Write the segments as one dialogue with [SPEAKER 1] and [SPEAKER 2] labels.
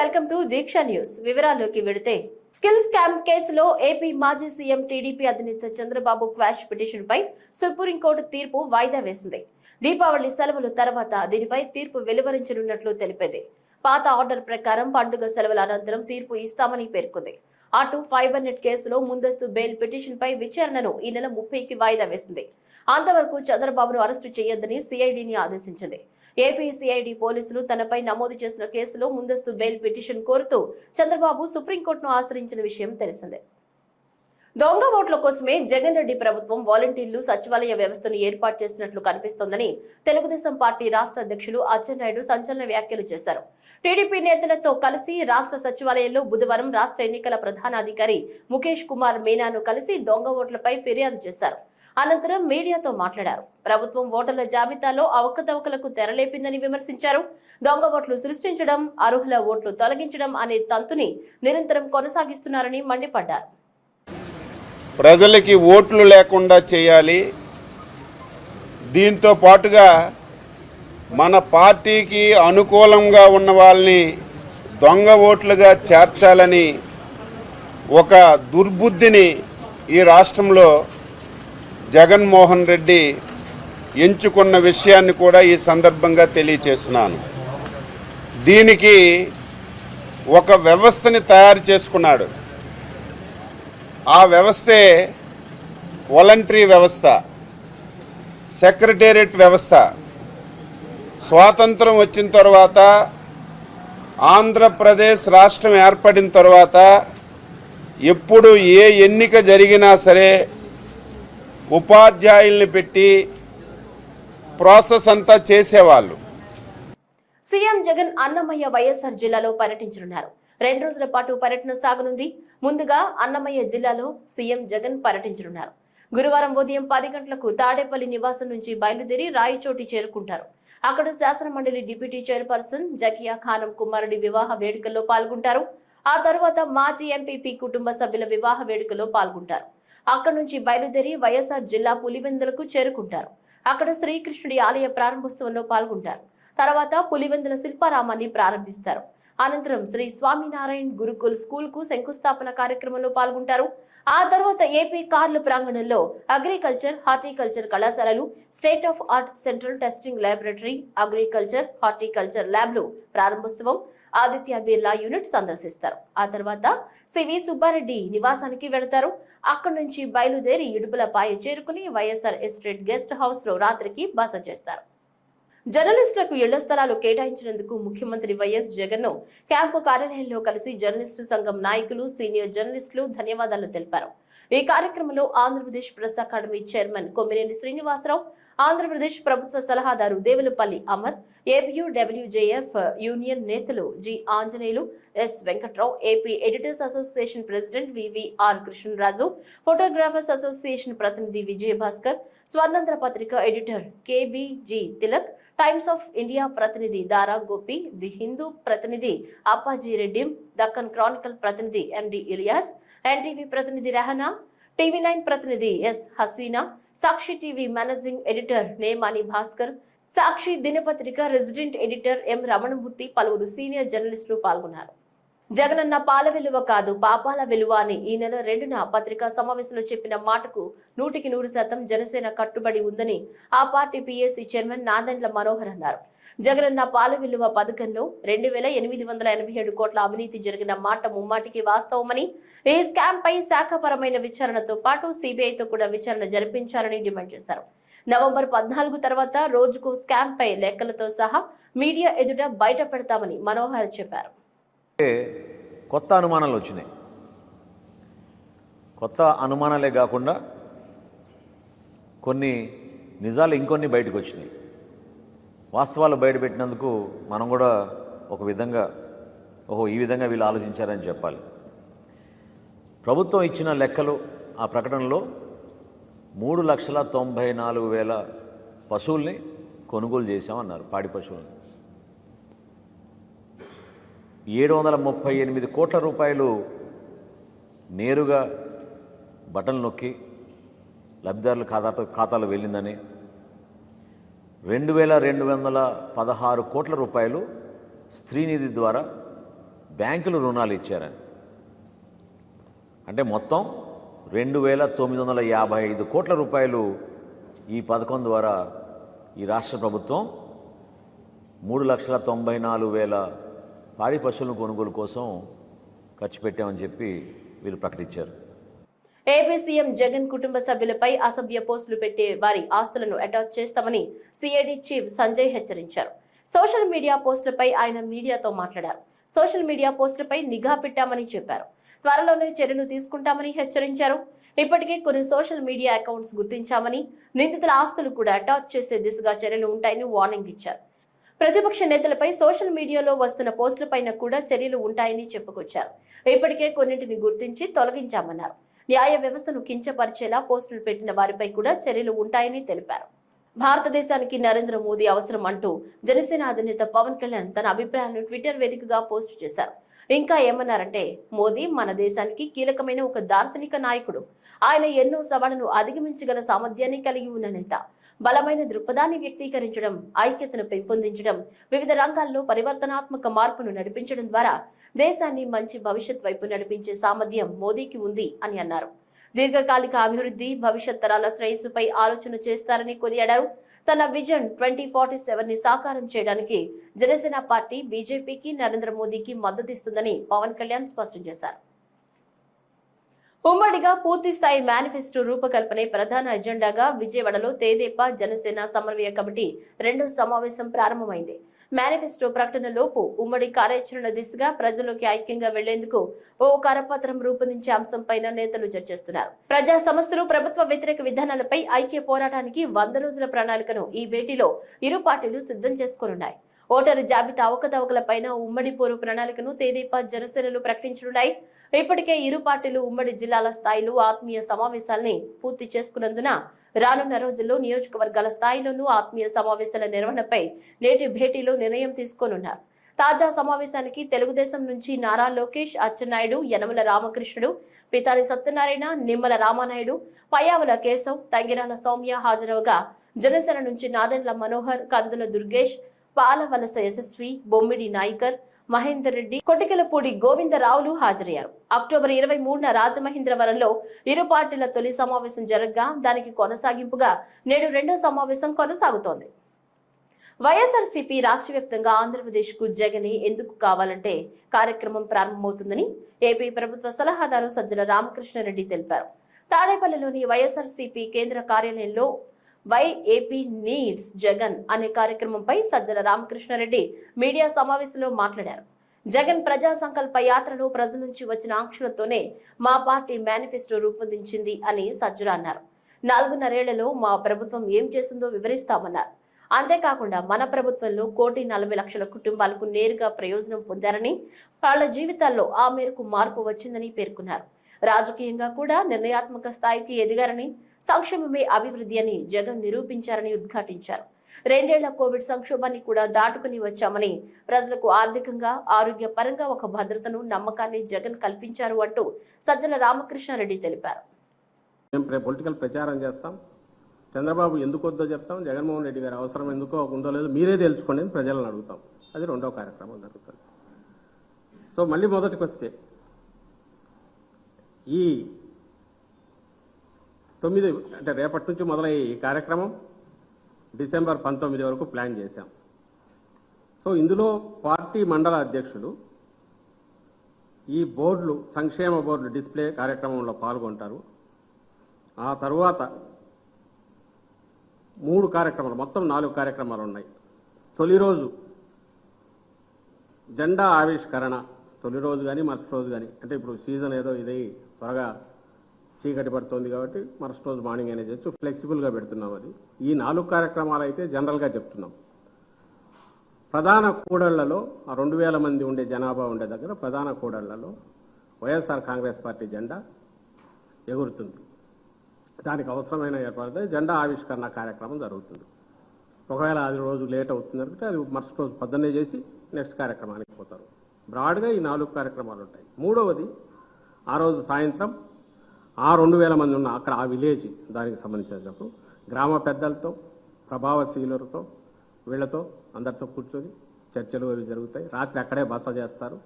[SPEAKER 1] Welcome to Deeksha news. వివరాల్లోకి వెడితే skill scam కేసులో ఏపీ మాజీ సీఎం టీడీపీ అధినేత చంద్రబాబు క్వాష్ పిటిషన్ పై సుప్రీంకోర్టు తీర్పు వాయిదా వేసింది. దీపావళి సెలవుల తర్వాత దీనిపై తీర్పు వెలువరించనున్నట్లు తెలిపింది. పాత ఆర్డర్ ప్రకారం పండుగ సెలవుల అనంతరం తీర్పు ఇస్తామని పేర్కొంది. అటు ఫైవ్ నెట్ కేసులో ముందస్తు బెయిల్ పిటిషన్ పై విచారణను ఈ నెల ముప్పైకి వాయిదా వేసింది. అంతవరకు చంద్రబాబును అరెస్టు చేయొద్దని సిఐడిని ఆదేశించింది. ఏపీసీఐడి పోలీసులు తనపై నమోదు చేసిన కేసులో ముందస్తు బెయిల్ పిటిషన్ కోరుతూ చంద్రబాబు సుప్రీంకోర్టును ఆశ్రయించిన విషయం తెలిసిందే. దొంగ ఓట్ల కోసమే జగన్ రెడ్డి ప్రభుత్వం వాలంటీర్లు సచివాలయ వ్యవస్థను ఏర్పాటు చేసినట్లు కనిపిస్తోందని తెలుగుదేశం పార్టీ రాష్ట్ర అధ్యక్షులు అచ్చెన్నాయుడు సంచలన వ్యాఖ్యలు చేశారు. టీడీపీ నేతలతో కలిసి రాష్ట్ర సచివాలయంలో బుధవారం రాష్ట్ర ఎన్నికల ప్రధానాధికారి ముఖేష్ కుమార్ మీనాను కలిసి దొంగ ఓట్లపై ఫిర్యాదు చేశారు. అనంతరం మీడియాతో మాట్లాడారు. ప్రభుత్వం ఓటర్ల జాబితాలో అవకతవకలకు తెరలేపిందని విమర్శించారు. దొంగ ఓట్లు సృష్టించడం అర్హుల ఓట్లు తొలగించడం అనే తంతుని నిరంతరం కొనసాగిస్తున్నారని మండిపడ్డారు.
[SPEAKER 2] ప్రజలకి ఓట్లు లేకుండా చేయాలి. దీంతో పాటుగా మన పార్టీకి అనుకూలంగా ఉన్న వాళ్ళని దొంగ ఓట్లుగా చేర్చాలని ఒక దుర్బుద్ధిని ఈ రాష్ట్రంలో జగన్మోహన్ రెడ్డి ఎంచుకున్న విషయాన్ని కూడా ఈ సందర్భంగా తెలియచేస్తున్నాను. దీనికి ఒక వ్యవస్థని తయారు చేసుకున్నాడు. ఆ వ్యవస్థే వాలంటరీ వ్యవస్థ సెక్రటేరియట్ వ్యవస్థ. స్వాతంత్రం వచ్చిన తర్వాత ఆంధ్రప్రదేశ్ రాష్ట్రం ఏర్పడిన తర్వాత ఎప్పుడు ఏ ఎన్నిక జరిగినా సరే ఉపాధ్యాయుల్ని పెట్టి ప్రాసెస్ అంతా చేసేవాళ్ళు.
[SPEAKER 1] సీఎం జగన్ అన్నమయ్య వైఎస్ఆర్ జిల్లాలో పర్యటించనున్నారు. రెండు రోజుల పాటు పర్యటన సాగనుంది. ముందుగా అన్నమయ్య జిల్లాలో సీఎం జగన్ పర్యటించనున్నారు. గురువారం ఉదయం పది గంటలకు తాడేపల్లి నివాసం నుంచి బయలుదేరి రాయచోటి చేరుకుంటారు. అక్కడ శాసనమండలి డిప్యూటీ చైర్పర్సన్ జకియా ఖానం కుమారుడి వివాహ వేడుకల్లో పాల్గొంటారు. ఆ తర్వాత మాజీ ఎంపీపీ కుటుంబ సభ్యుల వివాహ వేడుకలో పాల్గొంటారు. అక్కడ నుంచి బయలుదేరి వైఎస్ఆర్ జిల్లా పులివెందులకు చేరుకుంటారు. అక్కడ శ్రీకృష్ణుడి ఆలయ ప్రారంభోత్సవంలో పాల్గొంటారు. తర్వాత పులివెందుల శిల్పారామాన్ని ప్రారంభిస్తారు. అనంతరం శ్రీ స్వామినారాయణ్ గురుకుల్ స్కూల్కు శంకుస్థాపన కార్యక్రమంలో పాల్గొంటారు. ఆ తర్వాత ఏపీ కార్ల ప్రాంగణంలో అగ్రికల్చర్ హార్టికల్చర్ కళాశాలలు state of art central testing laboratory agriculture horticulture ల్యాబ్లు ప్రారంభోత్సవం ఆదిత్య బిర్లా యూనిట్ సందర్శిస్తారు. ఆ తర్వాత సివి సుబ్బారెడ్డి నివాసానికి వెళతారు. అక్కడి నుంచి బయలుదేరి ఇడుపులపాయ చేరుకుని వైఎస్ఆర్ ఎస్టేట్ గెస్ట్ హౌస్లో రాత్రికి బస చేస్తారు. జర్నలిస్టులకు ఇళ్ళ స్థలాలు కేటాయించినందుకు ముఖ్యమంత్రి వైఎస్ జగన్ను క్యాంపు కార్యాలయంలో కలిసి జర్నలిస్టు సంఘం నాయకులు సీనియర్ జర్నలిస్టులు ధన్యవాదాలు తెలిపారు. ఈ కార్యక్రమంలో Andhra Pradesh press academy chairman Kommineni Srinivasa Rao Andhra Pradesh ప్రభుత్వ సలహాదారు దేవులపల్లి అమర్ ఏపీయూడబ్ల్యూజేఎఫ్ యూనియన్ నేతలు G Anjaneyulu S Venkatrao AP editors association president VVR Krishnaraju photographers association ప్రతినిధి విజయ భాస్కర్ స్వర్ణంధ్ర పత్రిక editor KBG Tilak Times of India ప్రతినిధి దారా గోపి ది హిందూ ప్రతినిధి Appaji Reddy Deccan Chronicle ప్రతినిధి ఎండి Ilyas NTV ప్రతినిధి Rehana TV nine ప్రతినిధి S Haseena Sakshi TV managing editor Nemani Bhaskar Sakshi దినపత్రిక resident editor ఎం రమణమూర్తి పలువురు senior జర్నలిస్టులు పాల్గొన్నారు. జగనన్న పాల విలువ కాదు పాపాల విలువ అని ఈ నెల రెండున పత్రికా సమావేశంలో చెప్పిన మాటకు నూటికి నూరు శాతం జనసేన కట్టుబడి ఉందని ఆ party PSC chairman Nadendla Manohar అన్నారు. జగనన్న పాల విలువ పథకంలో రెండు వేల ఎనిమిది వందల ఎనభై ఏడు కోట్ల అవినీతి జరిగిన మాట ముమ్మాటికి వాస్తవమని ఈ స్కామ్ పై శాఖపరమైన విచారణతో పాటు సిబిఐతో కూడా విచారణ జరిపించాలని డిమాండ్ చేశారు. నవంబర్ పద్నాలుగు తర్వాత రోజుకు స్కామ్ పై లెక్కలతో సహా మీడియా ఎదుట బయట పెడతామని మనోహర్ చెప్పారు.
[SPEAKER 3] కొత్త అనుమానాలు వచ్చినాయి. కొత్త అనుమానాలే కాకుండా కొన్ని నిజాలు ఇంకొన్ని బయటకు వచ్చినాయి. వాస్తవాలు బయటపెట్టినందుకు మనం కూడా ఒక విధంగా ఓహో ఈ విధంగా వీళ్ళు ఆలోచించారని చెప్పాలి. ప్రభుత్వం ఇచ్చిన లెక్కలు ఆ ప్రకటనలో మూడు లక్షల తొంభై నాలుగు వేల పశువుల్ని కొనుగోలు చేశామన్నారు పాడి పశువుల్ని. ఏడు వందల ముప్పై ఎనిమిది కోట్ల రూపాయలు నేరుగా బటన్ నొక్కి లబ్ధిదారుల ఖాతా ఖాతాలో వెళ్ళిందని రెండు వేల రెండు వందల పదహారు కోట్ల రూపాయలు స్త్రీనిధి ద్వారా బ్యాంకులు రుణాలు ఇచ్చారని. అంటే మొత్తం రెండు వేల తొమ్మిది వందల యాభై ఐదు కోట్ల రూపాయలు ఈ పథకం ద్వారా ఈ రాష్ట్ర ప్రభుత్వం మూడు లక్షల తొంభై నాలుగు వేల పాడి పశువుల కొనుగోలు కోసం ఖర్చు పెట్టామని చెప్పి వీళ్ళు ప్రకటించారు.
[SPEAKER 1] ఏపీ సీఎం జగన్ కుటుంబ సభ్యులపై అసభ్య పోస్టులు పెట్టే వారి ఆస్తులను అటాచ్ చేస్తామని సిఐడి చీఫ్ సంజయ్ హెచ్చరించారు. సోషల్ మీడియా పోస్టులపై ఆయన మీడియాతో మాట్లాడారు. సోషల్ మీడియా పోస్టులపై నిఘా పెట్టామని చెప్పారు. త్వరలోనే చర్యలు తీసుకుంటామని హెచ్చరించారు. ఇప్పటికే కొన్ని సోషల్ మీడియా అకౌంట్స్ గుర్తించామని నిందితుల ఆస్తులు కూడా అటాచ్ చేసే దిశగా చర్యలు ఉంటాయని వార్నింగ్ ఇచ్చారు. ప్రతిపక్ష నేతలపై సోషల్ మీడియాలో వస్తున్న పోస్టులపైన కూడా చర్యలు ఉంటాయని చెప్పుకొచ్చారు. ఇప్పటికే కొన్నింటిని గుర్తించి తొలగించామన్నారు. న్యాయ వ్యవస్థను కించపరిచేలా పోస్టులు పెట్టిన వారిపై కూడా చర్యలు ఉంటాయని తెలిపారు. భారతదేశానికి నరేంద్ర మోదీ అవసరం అంటూ జనసేన అధినేత పవన్ కళ్యాణ్ తన అభిప్రాయాలను ట్విట్టర్ వేదికగా పోస్ట్ చేశారు. ఇంకా ఏమన్నారంటే మోదీ మన దేశానికి కీలకమైన ఒక దార్శనిక నాయకుడు. ఆయన ఎన్నో సవాళ్ళను అధిగమించగల సామర్థ్యాన్ని కలిగి ఉన్న నేత బలమైన దృక్పథాన్ని వ్యక్తీకరించడం ఐక్యతను పెంపొందించడం వివిధ రంగాల్లో పరివర్తనాత్మక మార్పును నడిపించడం ద్వారా దేశాన్ని మంచి భవిష్యత్ వైపు నడిపించే సామర్థ్యం మోదీకి ఉంది అని అన్నారు. దీర్ఘకాలిక అభివృద్ధి భవిష్యత్ తరాల శ్రేయస్సుపై ఆలోచన చేస్తారని కొనియాడారు తన విజన్ ట్వంటీ ఫార్టీ సెవెన్ని సాకారం చేయడానికి జనసేన పార్టీ బీజేపీకి నరేంద్ర మోదీకి మద్దతిస్తుందని పవన్ కళ్యాణ్ స్పష్టం చేశారు. ఉమ్మడిగా పూర్తి స్థాయి మేనిఫెస్టో రూపకల్పనే ప్రధాన ఎజెండాగా విజయవాడలో తేదేపా జనసేన సమన్వయ కమిటీ రెండో సమావేశం ప్రారంభమైంది. మేనిఫెస్టో ప్రకటనలోపు ఉమ్మడి కార్యాచరణ దిశగా ప్రజల్లోకి ఐక్యంగా వెళ్ళేందుకు ఓ కరపత్రం రూపొందించే అంశంపైన నేతలు చర్చిస్తున్నారు. ప్రజా సమస్యలు ప్రభుత్వ వ్యతిరేక విధానాలపై ఐక్య పోరాటానికి వంద రోజుల ప్రణాళికను ఈ భేటీలో ఇరు పార్టీలు సిద్ధం చేసుకోనున్నాయి. ఓటరు జాబితా అవకతవకలపైన ఉమ్మడి పోరు ప్రణాళికను తేదీపా జనసేనలు ప్రకటించనున్నాయి. ఇప్పటికే ఇరు పార్టీలు ఉమ్మడి జిల్లాల స్థాయిలో ఆత్మీయ సమావేశాల్ని పూర్తి చేసుకున్నందున రానున్న రోజుల్లో నియోజకవర్గాల స్థాయిలోనూ ఆత్మీయ సమావేశాల నిర్వహణపై నేటి భేటీలో నిర్ణయం తీసుకోనున్నారు. తాజా సమావేశానికి తెలుగుదేశం నుంచి నారా లోకేష్ అచ్చెన్నాయుడు యనమల రామకృష్ణుడు పితాని సత్యనారాయణ నిమ్మల రామానాయుడు పయ్యావుల కేశవ్ తంగిరాల సౌమ్య హాజరవగా జనసేన నుంచి నాదెండ్ల మనోహర్ కందుల దుర్గేష్ పాలవలస యశస్వి బొమ్మిడి నాయకర్ మహేందర్ రెడ్డి కొటికెలపూడి గోవిందరావులు హాజరయ్యారు. అక్టోబర్ ఇరవై మూడున రాజమహేంద్రవరంలో ఇరు పార్టీల తొలి సమావేశం జరగగా దానికి కొనసాగింపుగా నేడు రెండో సమావేశం కొనసాగుతోంది. వైఎస్ఆర్సీపీ రాష్ట్ర వ్యాప్తంగా ఆంధ్రప్రదేశ్కు జగనే ఎందుకు కావాలంటే కార్యక్రమం ప్రారంభమవుతుందని ఏపీ ప్రభుత్వ సలహాదారు సజ్జల రామకృష్ణారెడ్డి తెలిపారు. తాడేపల్లిలోని వైఎస్ఆర్సీపీ కేంద్ర కార్యాలయంలో వై ఏపీ నీడ్స్ జగన్ అనే కార్యక్రమంపై సజ్జల రామకృష్ణారెడ్డి మీడియా సమావేశంలో మాట్లాడారు. జగన్ ప్రజా సంకల్ప యాత్రలో ప్రజల నుంచి వచ్చిన ఆంక్షలతోనే మా పార్టీ మేనిఫెస్టో రూపొందించింది అని సజ్జల అన్నారు. నాలుగున్నరేళ్ళలో మా ప్రభుత్వం ఏం చేసిందో వివరిస్తామన్నారు. అంతేకాకుండా మన ప్రభుత్వంలో కోటి నలభై లక్షల కుటుంబాలకు నేరుగా ప్రయోజనం పొందారని వాళ్ళ జీవితాల్లో ఆ మేరకు మార్పు వచ్చిందని పేర్కొన్నారు. రాజకీయంగా కూడా నిర్ణయాత్మక స్థాయికి ఎదిగారని సంక్షేమమే అభివృద్ధి అని జగన్ నిరూపించారని ఉద్ఘాటించారు. రెండేళ్ళ కోవిడ్ సంక్షోభాన్ని కూడా దాటుకుని వచ్చామని ప్రజలకు ఆర్థికంగా ఆరోగ్య పరంగా ఒక భద్రతను నమ్మకాన్ని జగన్ కల్పించారు అంటూ సజ్జల రామకృష్ణారెడ్డి తెలిపారు.
[SPEAKER 4] మేము పొలిటికల్ ప్రచారం చేస్తాం. చంద్రబాబు ఎందుకు వద్దో చెప్తాం. జగన్మోహన్ రెడ్డి గారు అవసరం ఎందుకో ఉందో లేదో మీరే తెలుసుకోండి అని ప్రజలను అడుగుతాం. అది రెండో కార్యక్రమం జరుగుతుంది. సో మళ్ళీ మొదటికి వస్తే ఈ తొమ్మిది అంటే రేపటి నుంచి మొదలయ్యే ఈ కార్యక్రమం డిసెంబర్ పంతొమ్మిది వరకు ప్లాన్ చేశాం. సో ఇందులో పార్టీ మండల అధ్యక్షులు ఈ బోర్డులు సంక్షేమ బోర్డులు డిస్ప్లే కార్యక్రమంలో పాల్గొంటారు. ఆ తరువాత మూడు కార్యక్రమాలు మొత్తం నాలుగు కార్యక్రమాలు ఉన్నాయి. తొలి రోజు జెండా ఆవిష్కరణ తొలి రోజు కానీ మరుసటి రోజు కానీ అంటే ఇప్పుడు సీజన్ ఏదో ఇది త్వరగా చీకటి పడుతోంది కాబట్టి మరుసటి రోజు మార్నింగ్ అయినా చేయొచ్చు. ఫ్లెక్సిబుల్గా పెడుతున్నాం అది. ఈ నాలుగు కార్యక్రమాలు అయితే జనరల్గా చెప్తున్నాం. ప్రధాన కూడళ్ళలో ఆ రెండు వేల మంది ఉండే జనాభా ఉండే దగ్గర ప్రధాన కూడళ్ళలో వైఎస్ఆర్ కాంగ్రెస్ పార్టీ జెండా ఎగురుతుంది. దానికి అవసరమైన ఏర్పాటు జెండా ఆవిష్కరణ కార్యక్రమం జరుగుతుంది. ఒకవేళ అది రోజు లేట్ అవుతుంది అనుకుంటే అది మరుసటి రోజు పొద్దున్నే చేసి నెక్స్ట్ కార్యక్రమానికి పోతారు. బ్రాడ్గా ఈ నాలుగు కార్యక్రమాలు ఉంటాయి. మూడవది ఆ రోజు సాయంత్రం ఆ రెండు వేల మంది ఉన్న అక్కడ ఆ విలేజ్ దానికి సంబంధించినప్పుడు గ్రామ పెద్దలతో ప్రభావశీలులతో వీళ్ళతో అందరితో కూర్చొని చర్చలు అవి జరుగుతాయి. రాత్రి అక్కడే బస చేస్తారు.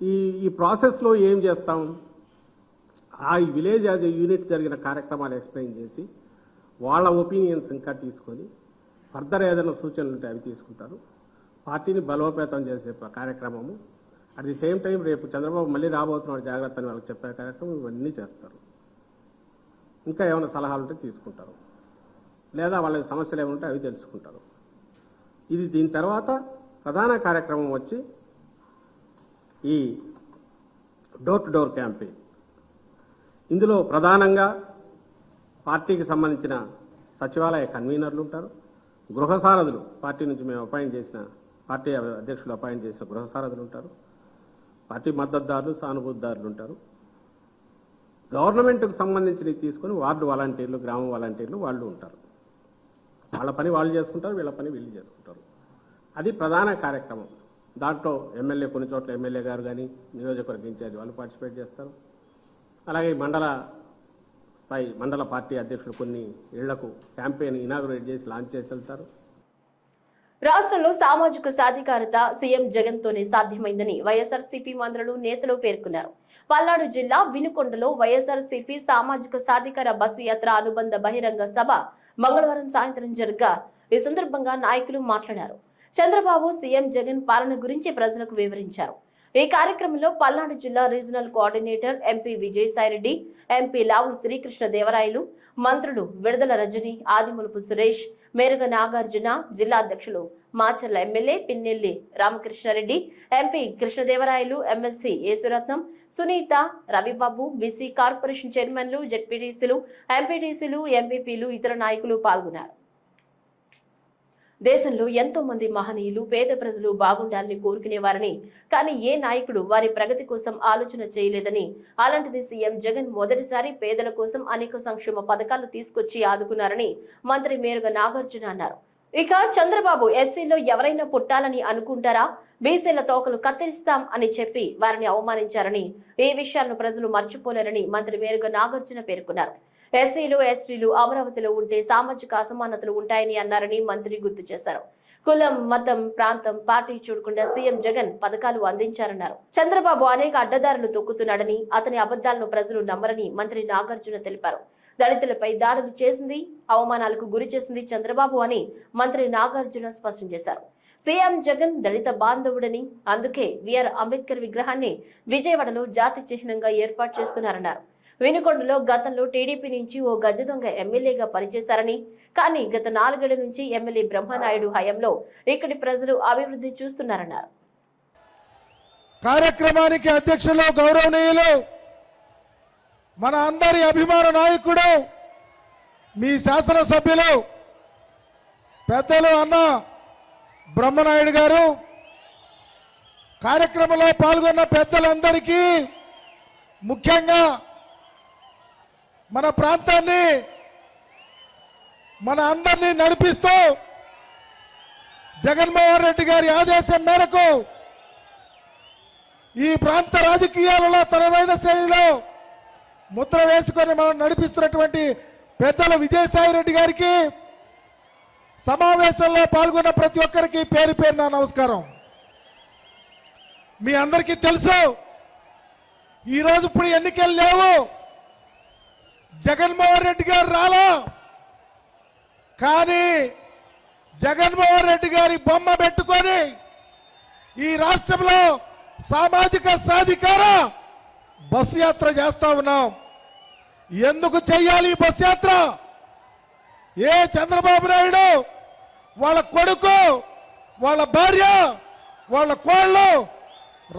[SPEAKER 4] ఈ ఈ ప్రాసెస్లో ఏం చేస్తాం? ఆ విలేజ్ యాజ్ ఎ యూనిట్ జరిగిన కార్యక్రమాలు ఎక్స్ప్లెయిన్ చేసి వాళ్ళ ఒపీనియన్స్ ఇంకా తీసుకొని ఫర్దర్ ఏదైనా సూచనలు ఉంటే అవి తీసుకుంటారు. పార్టీని బలోపేతం చేసే కార్యక్రమము అట్ ది సేమ్ టైం రేపు చంద్రబాబు మళ్ళీ రాబోతున్నాడు జాగ్రత్త అని వాళ్ళకి చెప్పే కార్యక్రమం ఇవన్నీ చేస్తారు. ఇంకా ఏమైనా సలహాలు ఉంటే తీసుకుంటారు. లేదా వాళ్ళకి సమస్యలు ఏమైనా ఉంటే అవి తెలుసుకుంటారు. ఇది దీని తర్వాత ప్రధాన కార్యక్రమం వచ్చి ఈ డోర్ టు డోర్ క్యాంపెయిన్ ఇందులో ప్రధానంగా పార్టీకి సంబంధించిన సచివాలయ కన్వీనర్లు ఉంటారు. గృహ సారథులు పార్టీ నుంచి మేము అపాయింట్ చేసిన పార్టీ అధ్యక్షులు అపాయింట్ చేసిన గృహసారథులు ఉంటారు. పార్టీ మద్దతుదారులు సానుభూతిదారులు ఉంటారు. గవర్నమెంట్కు సంబంధించినవి తీసుకొని వార్డు వాలంటీర్లు గ్రామ వాలంటీర్లు వాళ్ళు ఉంటారు. వాళ్ళ పని వాళ్ళు చేసుకుంటారు వీళ్ళ పని వీళ్ళు చేసుకుంటారు. అది ప్రధాన కార్యక్రమం. దాంట్లో ఎమ్మెల్యే కొన్ని చోట్ల ఎమ్మెల్యే గారు కానీ నియోజకవర్గ ఇన్ఛార్జ్ వాళ్ళు పార్టిసిపేట్ చేస్తారు. అలాగే మండల స్థాయి మండల పార్టీ అధ్యక్షులు కొన్ని ఇళ్ళకు క్యాంపెయిన్ ఇనాగ్రేట్ చేసి లాంచ్ చేసి వెళ్తారు.
[SPEAKER 1] రాష్ట్రంలో సామాజిక సాధికారత సీఎం జగన్ తోనే సాధ్యమైందని వైఎస్ఆర్సీపీ మంత్రులు నేతలు పేర్కొన్నారు. పల్నాడు జిల్లా వినుకొండలో వైఎస్ఆర్సీపీ సామాజిక సాధికార బస్సు యాత్ర అనుబంధ బహిరంగ సభ మంగళవారం సాయంత్రం జరగా ఈ సందర్భంగా నాయకులు మాట్లాడారు. చంద్రబాబు సీఎం జగన్ పాలన గురించి ప్రజలకు వివరించారు. ఈ కార్యక్రమంలో పల్నాడు జిల్లా regional coordinator MP Vijayasai Reddy MP Lavu Srikrishna Devarayalu మంత్రులు విడుదల రజని ఆదిమూలపు సురేష్ మేరుగ నాగార్జున జిల్లా అధ్యక్షులు Macherla MLA Pinnelli Ramakrishna Reddy MP Krishnadevarayalu MLC Yesuratnam Sunitha Ravibabu BC corporation చైర్మన్లు జెడ్పీటీసీలు ఎంపీటీసీలు ఎంపీపీలు ఇతర నాయకులు పాల్గొన్నారు. దేశంలో ఎంతో మంది మహనీయులు పేద ప్రజలు బాగుండాలని కోరుకునేవారని కానీ ఏ నాయకుడు వారి ప్రగతి కోసం ఆలోచన చేయలేదని అలాంటిది సీఎం జగన్ మొదటిసారి పేదల కోసం అనేక సంక్షేమ పథకాలు తీసుకొచ్చి ఆదుకున్నారని మంత్రి మేరుగ నాగార్జున అన్నారు. ఇక చంద్రబాబు ఎస్సీలో ఎవరైనా పుట్టాలని అనుకుంటారా? బీసీల తోకలు కత్తిరిస్తాం అని చెప్పి వారిని అవమానించారని ఈ విషయాలను ప్రజలు మర్చిపోలేరని మంత్రి మేరుగ నాగార్జున పేర్కొన్నారు. ఎస్సీలు ఎస్టీలు అమరావతిలో ఉంటే సామాజిక అసమానతలు ఉంటాయని అన్నారని మంత్రి గుర్తు చేశారు. కులం మతం ప్రాంతం పార్టీ చూడకుండా సీఎం జగన్ పథకాలు అందించారన్నారు. చంద్రబాబు అనేక అడ్డదారులు తొక్కుతున్నాడని అతని అబద్ధాలను ప్రజలు నమ్మరని మంత్రి నాగార్జున తెలిపారు. దళితులపై దాడులు చేసింది అవమానాలకు గురి చేసింది చంద్రబాబు అని మంత్రి నాగార్జున స్పష్టం చేశారు. సీఎం జగన్ దళిత బాంధవుడని అందుకే విఆర్ అంబేద్కర్ విగ్రహాన్ని విజయవాడలో జాతి చిహ్నంగా ఏర్పాటు చేస్తున్నారన్నారు. వినుకొండలో గతంలో టీడీపీ నుంచి ఓ గజ దొంగ ఎమ్మెల్యేగా పనిచేశారని కానీ గత నాలుగేళ్ళ నుంచి ఎమ్మెల్యే బ్రహ్మనాయుడు హయాంలో ఇక్కడి ప్రజలు అభివృద్ధి చూస్తున్నారన్నారు.
[SPEAKER 5] కార్యక్రమానికి అధ్యక్షులు గౌరవనీయులు మన అందరి అభిమాన నాయకుడు మీ శాసనసభ్యులు పెద్దలు అన్న బ్రహ్మనాయుడు గారు కార్యక్రమంలో పాల్గొన్న పెద్దలందరికీ ముఖ్యంగా మన ప్రాంతాన్ని మన అందరినీ నడిపిస్తూ జగన్మోహన్ రెడ్డి గారి ఆదేశం మేరకు ఈ ప్రాంత రాజకీయాలలో తనదైన శైలిలో ముద్ర వేసుకొని మనం నడిపిస్తున్నటువంటి పెద్దల విజయసాయి రెడ్డి గారికి సమావేశంలో పాల్గొన్న ప్రతి ఒక్కరికి పేరు పేరు నా నమస్కారం. మీ అందరికీ తెలుసు ఈరోజు ఇప్పుడు ఎన్నికలు లేవు. జగన్మోహన్ రెడ్డి గారు రాలా? కానీ జగన్మోహన్ రెడ్డి గారి బొమ్మ పెట్టుకొని ఈ రాష్ట్రంలో సామాజిక సాధికార బస్సు యాత్ర చేస్తా ఉన్నాం. ఎందుకు చెయ్యాలి ఈ బస్సు యాత్ర? ఏ చంద్రబాబు నాయుడు వాళ్ళ కొడుకు వాళ్ళ భార్య వాళ్ళ కోళ్ళు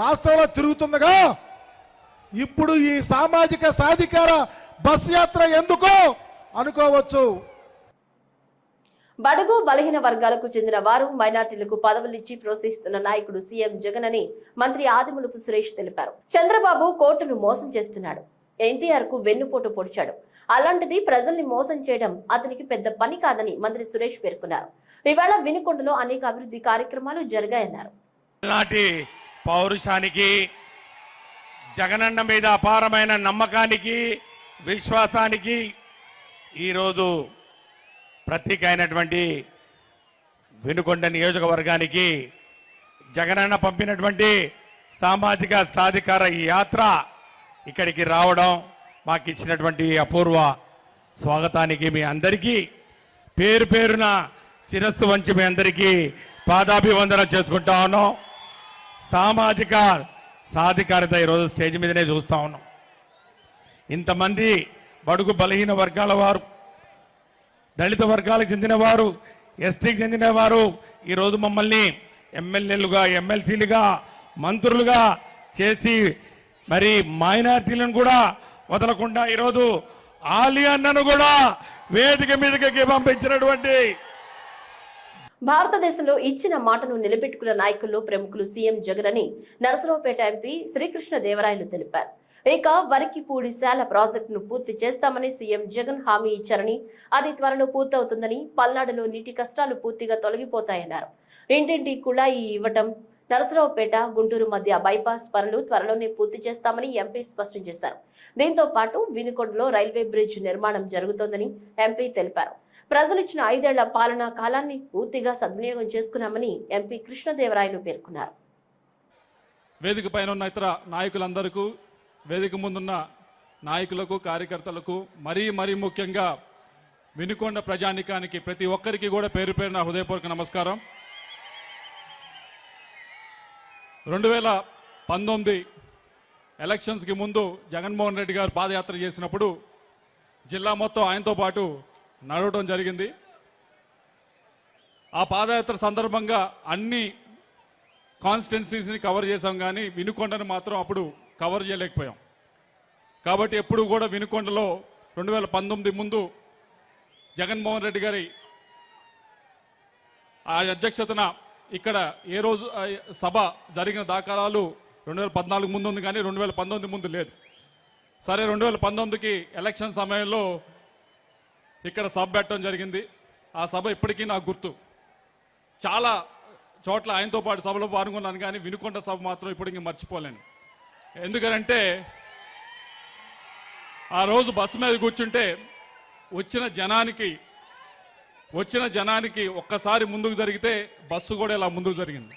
[SPEAKER 5] రాష్ట్రంలో తిరుగుతుందిగా? ఇప్పుడు ఈ సామాజిక సాధికార బస్సు యాత్ర ఎందుకు? అనుకోవచ్చు.
[SPEAKER 1] బడుగు బలహీన వర్గాలకు చెందిన వారు మైనార్టీలకు పదవులిచ్చి ప్రోత్సహిస్తున్న నాయకుడు సీఎం జగన్ అని మంత్రి ఆదిమూలపు సురేష్ తెలిపారు. చంద్రబాబు కోర్టును మోసం చేస్తున్నాడు. ఎన్టీఆర్కు వెన్నుపోటు పొడిచాడు. అలాంటిది ప్రజల్ని మోసం చేయడం అతనికి పెద్ద పని కాదని మంత్రి సురేష్ పేర్కొన్నారు. ఇవాళ వినుకొండలో అనేక అభివృద్ధి కార్యక్రమాలు జరిగాయన్నారు.
[SPEAKER 6] పౌరుషానికి జగనన్న మీద అపారమైన నమ్మకానికి విశ్వాసానికి ఈరోజు ప్రతీక అయినటువంటి వెనుకొండ నియోజకవర్గానికి జగనన్న పంపినటువంటి సామాజిక సాధికార ఈ యాత్ర ఇక్కడికి రావడం మాకు ఇచ్చినటువంటి అపూర్వ స్వాగతానికి మీ అందరికీ పేరు పేరున శిరస్సు వంచి మీ అందరికీ పాదాభివందనం చేసుకుంటా ఉన్నాం. సామాజిక సాధికారత ఈరోజు స్టేజ్ మీదనే చూస్తా ఉన్నాం. ఇంతమంది బడుగు బలహీన వర్గాల వారు దళిత వర్గాలకు చెందినవారు ఎస్టీకి చెందినవారు ఈరోజు మమ్మల్ని ఎమ్మెల్యేలుగా ఎమ్మెల్సీలుగా మంత్రులుగా చేసి మరి మైనార్టీలను కూడా వదలకుండా ఈరోజు ఆలి అన్నను కూడా వేదిక మీదకి పంపించినటువంటి
[SPEAKER 1] భారతదేశంలో ఇచ్చిన మాటను నిలబెట్టుకున్న నాయకుల్లో ప్రముఖులు సీఎం జగన్ అని నరసరావుపేట ఎంపీ శ్రీకృష్ణ దేవరాయలు తెలిపారు. ఇక వరికిపూడి శాల ప్రాజెక్టును పూర్తి చేస్తామని సీఎం జగన్ హామీ ఇచ్చారని అది త్వరలో పూర్తవుతుందని పల్నాడులో నీటి కష్టాలు పూర్తిగా తొలగిపోతాయన్నారు. ఇంటింటి కుళాయి ఇవ్వటం నరసరావుపేట గుంటూరు మధ్య బైపాస్ పనులు త్వరలోనే పూర్తి చేస్తామని ఎంపీ స్పష్టం చేశారు. దీంతో పాటు వినుకొండలో రైల్వే బ్రిడ్జ్ నిర్మాణం జరుగుతోందని ఎంపీ తెలిపారు. ప్రజలు ఇచ్చిన ఐదేళ్ళ పాలనా కాలాన్ని పూర్తిగా సద్వినియోగం చేసుకున్నామని ఎంపీ కృష్ణదేవరాయలు పేర్కొన్నారు.
[SPEAKER 7] వేదిక పైన ఉన్న ఇతర నాయకులందరికీ వేదిక ముందున్న నాయకులకు కార్యకర్తలకు మరీ మరీ ముఖ్యంగా వినుకొండ ప్రజానికానికి ప్రతి ఒక్కరికి కూడా పేరు పేరున హృదయపూర్వక నమస్కారం. రెండు వేల పంతొమ్మిది ఎలక్షన్స్కి ముందు జగన్మోహన్ రెడ్డి గారు పాదయాత్ర చేసినప్పుడు జిల్లా మొత్తం ఆయనతో పాటు నడవడం జరిగింది. ఆ పాదయాత్ర సందర్భంగా అన్ని కాన్స్టిట్యున్సీస్ని కవర్ చేసాం కానీ వినుకొండను మాత్రం అప్పుడు కవర్ చేయలేకపోయాం. కాబట్టి ఎప్పుడు కూడా వినుకొండలో రెండు వేల పంతొమ్మిది ముందు జగన్మోహన్ రెడ్డి గారి ఆ అధ్యక్షతన ఇక్కడ ఏ రోజు సభ జరిగిన దాఖలాలు రెండు వేల పద్నాలుగు ముందు ఉంది కానీ రెండు వేల పంతొమ్మిది ముందు లేదు. సరే రెండు వేల పంతొమ్మిదికి ఎలక్షన్ సమయంలో ఇక్కడ సభ పెట్టడం జరిగింది. ఆ సభ ఇప్పటికీ నాకు గుర్తు. చాలా చోట్ల ఆయనతో పాటు సభలో పాల్గొన్నాను కానీ వినుకొండ సభ మాత్రం ఇప్పటికీ మర్చిపోలేను. ఎందుకనంటే ఆ రోజు బస్సు మీద కూర్చుంటే వచ్చిన జనానికి వచ్చిన జనానికి ఒక్కసారి ముందుకు జరిగితే బస్సు కూడా ఇలా ముందుకు జరిగింది.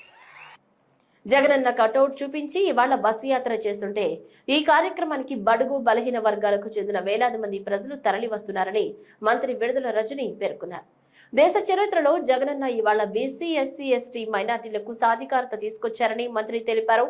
[SPEAKER 1] జగనన్న కటౌట్ చూపించి ఇవాళ బస్సు యాత్ర చేస్తుంటే ఈ కార్యక్రమానికి బడుగు బలహీన వర్గాలకు చెందిన వేలాది మంది ప్రజలు తరలి వస్తున్నారని మంత్రి విడుదల రజని పేర్కొన్నారు. దేశ చరిత్రలో జగనన్న ఇవాళ బీసీ ఎస్సీ ఎస్టీ మైనార్టీలకు సాధికారత తీసుకొచ్చారని మంత్రి తెలిపారు.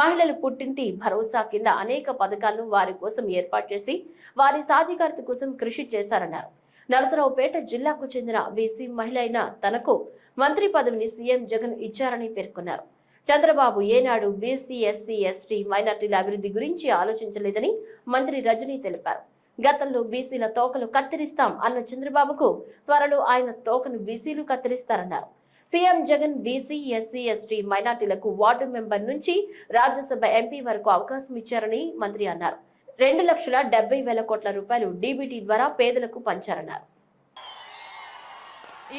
[SPEAKER 1] మహిళలు పుట్టింటి భరోసా కింద అనేక పథకాలను వారి కోసం ఏర్పాటు చేసి వారి సాధికారత కోసం కృషి చేశారన్నారు. నరసరావుపేట జిల్లాకు చెందిన బీసీ మహిళ అయిన తనకు మంత్రి పదవిని సీఎం జగన్ ఇచ్చారని పేర్కొన్నారు. చంద్రబాబు ఏనాడు బీసీ ఎస్సీ ఎస్టీ మైనార్టీల అభివృద్ధి గురించి ఆలోచించలేదని మంత్రి రజనీ తెలిపారు. గతంలో బీసీల తోకలు కత్తిరిస్తాం అన్న చంద్రబాబుకు త్వరలో ఆయన తోకను బీసీలు కత్తిరిస్తారన్నారు. CM Jagan BC SC ST మైనార్టీలకు వార్డు మెంబర్ నుంచి రాజ్యసభ ఎంపీ వరకు అవకాశం ఇచ్చారని మంత్రి అన్నారు. రెండు లక్షల డెబ్బై వేల కోట్ల రూపాయలు డీబీటీ ద్వారా పేదలకు పంచారన్నారు.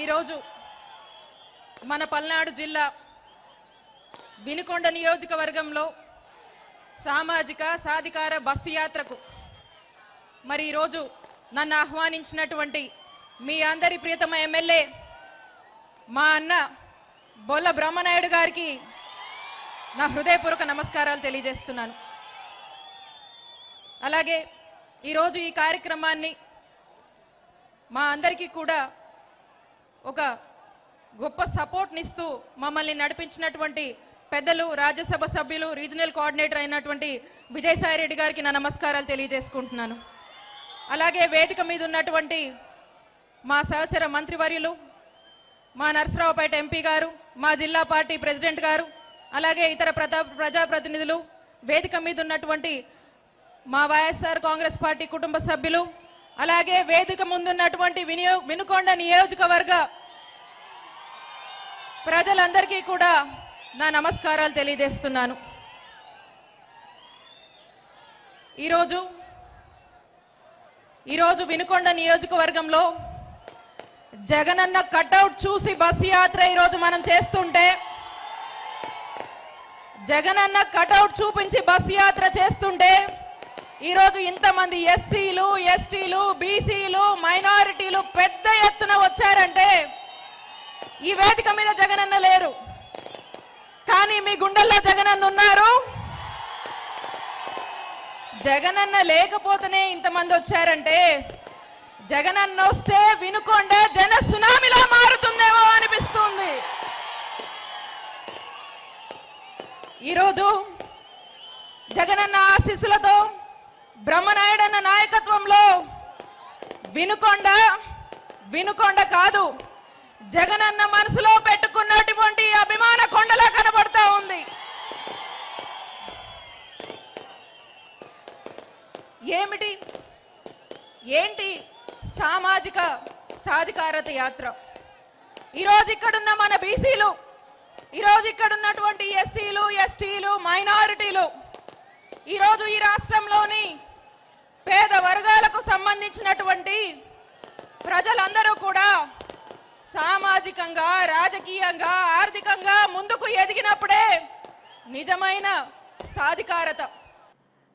[SPEAKER 8] ఈరోజు మన పల్నాడు జిల్లా వినుకొండ నియోజకవర్గంలో సామాజిక సాధికార బస్సు యాత్రకు మరి ఈరోజు నన్ను ఆహ్వానించినటువంటి మీ అందరి ప్రియతమ ఎమ్మెల్యే మా అన్న బొల్ల బ్రహ్మనాయుడు గారికి నా హృదయపూర్వక నమస్కారాలు తెలియజేస్తున్నాను. అలాగే ఈరోజు ఈ కార్యక్రమాన్ని మా అందరికీ కూడా ఒక గొప్ప సపోర్ట్నిస్తూ మమ్మల్ని నడిపించినటువంటి పెద్దలు రాజ్యసభ సభ్యులు రీజనల్ కోఆర్డినేటర్ అయినటువంటి విజయసాయి రెడ్డి గారికి నా నమస్కారాలు తెలియజేసుకుంటున్నాను. అలాగే వేదిక మీద ఉన్నటువంటి మా సహచర మంత్రివర్యులు మా నరసరావుపేట ఎంపీ గారు మా జిల్లా పార్టీ ప్రెసిడెంట్ గారు అలాగే ఇతర ప్రజా ప్రజాప్రతినిధులు వేదిక మీద ఉన్నటువంటి మా వైఎస్ఆర్ కాంగ్రెస్ పార్టీ కుటుంబ సభ్యులు అలాగే వేదిక ముందున్నటువంటి వినియోగ వినుకొండ నియోజకవర్గ ప్రజలందరికీ కూడా నా నమస్కారాలు తెలియజేస్తున్నాను. ఈరోజు ఈరోజు వినుకొండ నియోజకవర్గంలో జగనన్న కట్అవుట్ చూసి బస్సు యాత్ర ఈరోజు మనం చేస్తుంటే జగనన్న కటౌట్ చూపించి బస్ యాత్ర చేస్తుంటే ఈరోజు ఇంతమంది ఎస్సీలు ఎస్టీలు బీసీలు మైనారిటీలు పెద్ద ఎత్తున వచ్చారంటే ఈ వేదిక మీద జగనన్న లేరు. కానీ మీ గుండెల్లో జగనన్న ఉన్నారు. జగనన్న లేకపోతేనే ఇంతమంది వచ్చారంటే జగనన్న వస్తే వినుకొండ జన సునామీలా మారుతుందేమో అనిపిస్తుంది. ఈరోజు జగనన్న ఆశీస్సులతో బ్రహ్మనాయుడన్న నాయకత్వంలో వినుకొండ వినుకొండ కాదు జగనన్న మనసులో పెట్టుకున్నటువంటి అభిమాన కొండలా కనబడతా ఉంది. ఏమిటి? ఏంటి? సామాజిక సాధికారత యాత్ర. ఈరోజు ఇక్కడున్న మన బీసీలు ఈరోజు ఇక్కడున్నటువంటి ఎస్సీలు ఎస్టీలు మైనారిటీలు ఈరోజు ఈ రాష్ట్రంలోని పేద వర్గాలకు సంబంధించినటువంటి ప్రజలందరూ కూడా సామాజికంగా రాజకీయంగా ఆర్థికంగా ముందుకు ఎదిగినప్పుడే నిజమైన సాధికారత.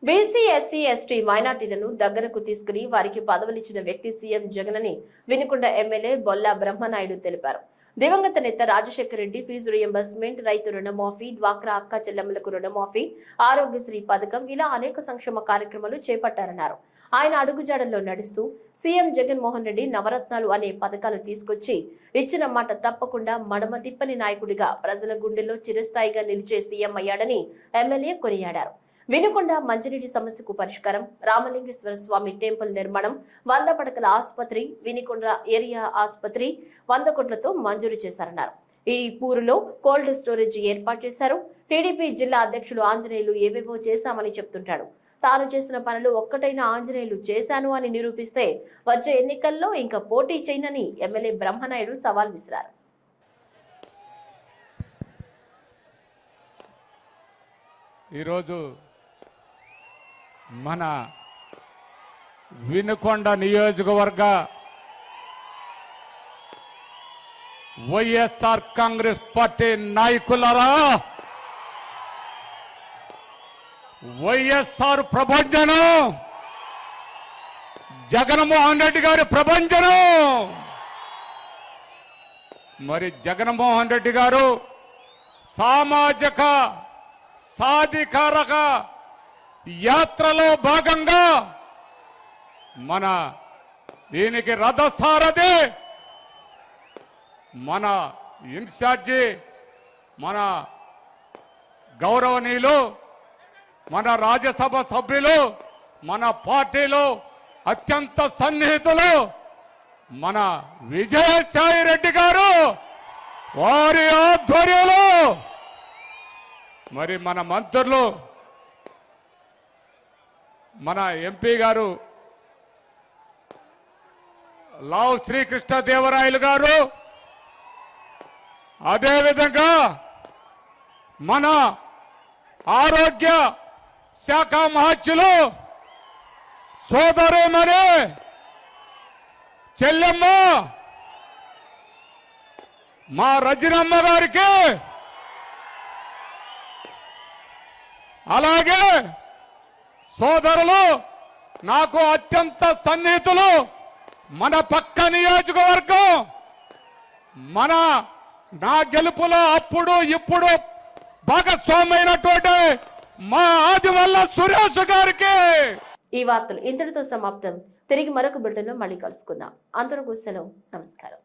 [SPEAKER 1] బీసీ ఎస్సీ ఎస్టీ మైనార్టీలను దగ్గరకు తీసుకుని వారికి పదవులిచ్చిన వ్యక్తి సీఎం జగన్ అని వినుకొండ ఎమ్మెల్యే బొల్లా బ్రహ్మనాయుడు తెలిపారు. దివంగత నేత రాజశేఖర రెడ్డి ఫీజు రియంబర్స్మెంట్ రైతు రుణమాఫీ డ్వాక్రా అక్క చెల్లెమ్మలకు రుణమాఫీ ఆరోగ్యశ్రీ పథకం ఇలా అనేక సంక్షేమ కార్యక్రమాలు చేపట్టారన్నారు. ఆయన అడుగుజాడల్లో నడుస్తూ సీఎం జగన్మోహన్ రెడ్డి నవరత్నాలు అనే పథకాలు తీసుకొచ్చి ఇచ్చిన మాట తప్పకుండా మడమ తిప్పని నాయకుడిగా ప్రజల గుండెల్లో చిరస్థాయిగా నిలిచే సీఎం అయ్యాడని ఎమ్మెల్యే కొనియాడారు. వినుకొండ మంచినీటి సమస్యకు పరిష్కారం రామలింగేశ్వర స్వామి టెంపుల్ నిర్మాణం వంద పడకల ఆసుపత్రి వినికొండ ఏరియా ఆసుపత్రి వంద కోట్లతో మంజూరు చేశారన్నారు. ఈ పూరులో కోల్డ్ స్టోరేజ్ ఏర్పాటు చేశారు. టీడీపీ జిల్లా అధ్యక్షులు ఆంజనేయులు ఏవేవో చేశామని చెప్తుంటాడు. తాను చేసిన పనులు ఒక్కటైనా ఆంజనేయులు చేశాను అని నిరూపిస్తే వచ్చే ఎన్నికల్లో ఇంకా పోటీ చేయనని ఎమ్మెల్యే బ్రహ్మనాయుడు సవాల్ విసిరారు.
[SPEAKER 6] ఈరోజు మన వినుకొండ నియోజకవర్గ వైఎస్ఆర్ కాంగ్రెస్ పార్టీ నాయకులరా వైఎస్ఆర్ ప్రభంజనం జగన్మోహన్ రెడ్డి గారి ప్రభంజనం. మరి జగన్మోహన్ రెడ్డి గారు సామాజిక సాధికారక యాత్రలో భాగంగా మన దీనికి రథసారథి మన ఇన్ఛార్జి మన గౌరవనీయులు మన రాజ్యసభ సభ్యులు మన పార్టీలో అత్యంత సన్నిహితులు మన విజయసాయి రెడ్డి గారు వారి ఆధ్వర్యంలో మరి మన మంత్రులు మన ఎంపీ గారు లావు శ్రీకృష్ణ దేవరాయలు గారు. అదేవిధంగా మన ఆరోగ్య శాఖ మహత్యులు సోదరేమని చెల్లెమ్మ మా రజనమ్మ గారికి. అలాగే సోదరులు నాకు అత్యంత సన్నిహితులు మన పక్క నియోజకవర్గం. మన నా గెలుపులో అప్పుడు ఇప్పుడు భాగస్వామైనటువంటి మా ఆదివల్ల సురేష్ గారికి.
[SPEAKER 1] ఈ వార్తలు ఇంతటితో సమాప్తం. తిరిగి మరొక బిడ్డలో మళ్ళీ కలుసుకుందాం. అందరూ సెలవు. నమస్కారం.